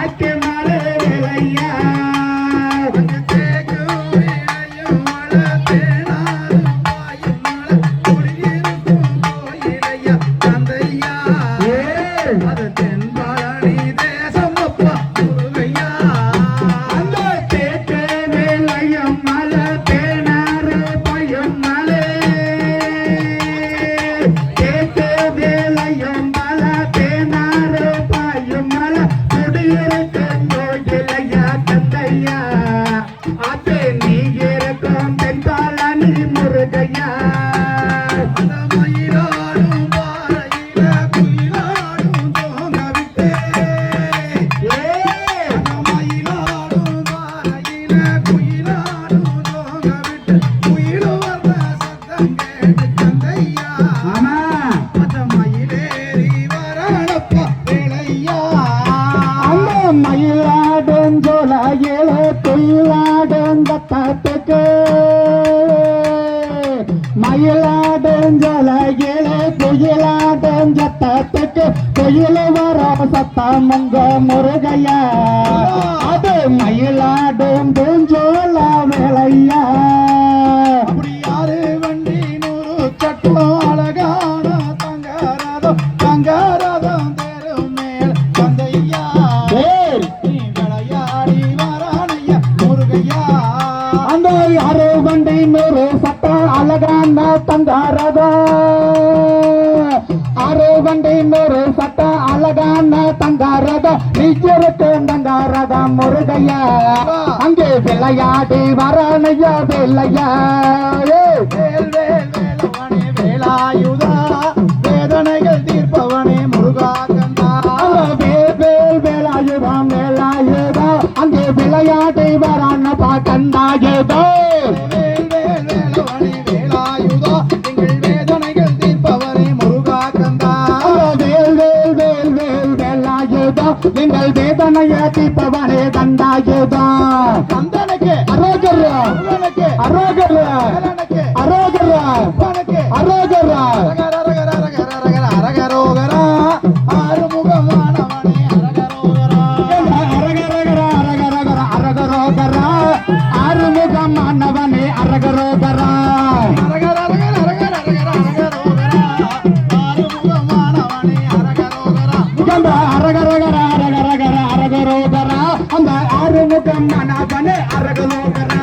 காட்டு குடியிருக்கும் கோயிலையா கந்தையா அது நீ இருக்கும் தென்காலனி முருகையா? ஏய் ஆமா குயிலாடும் ஜத்தத்துக்கு குயில் வர சத்தம் உங்க முருகையா. அது மயிலாடும் பூஞ்சோல வேலையா. ஏய், அந்த யாரோ வண்டி நூறு சட்ட அழகான தங்காரதா ஆரோ வண்டி நூறு சட்ட அழகான தங்காரதா நிஜருக்கு தங்காரதா முருகையா. அங்கே விளையாடி வரானையா வேலையா வேலாயு. எங்கள் வேதனைய தீர்ப்பவனே தண்டாயுதம் கந்தனுக்கு அரோகரா. அரோகரா. அரோகரா. அரோகரா. அரகர அரகர அரகர அரகர அரகரோகரா. ஆறுமுகமானவனே அரகரோகரா. அரகரகரா அரகரகரா அரகரோகரா. ஆறுமுகமானவனே அரகரோகரா. அரகர மனவனே அரகலோகரா.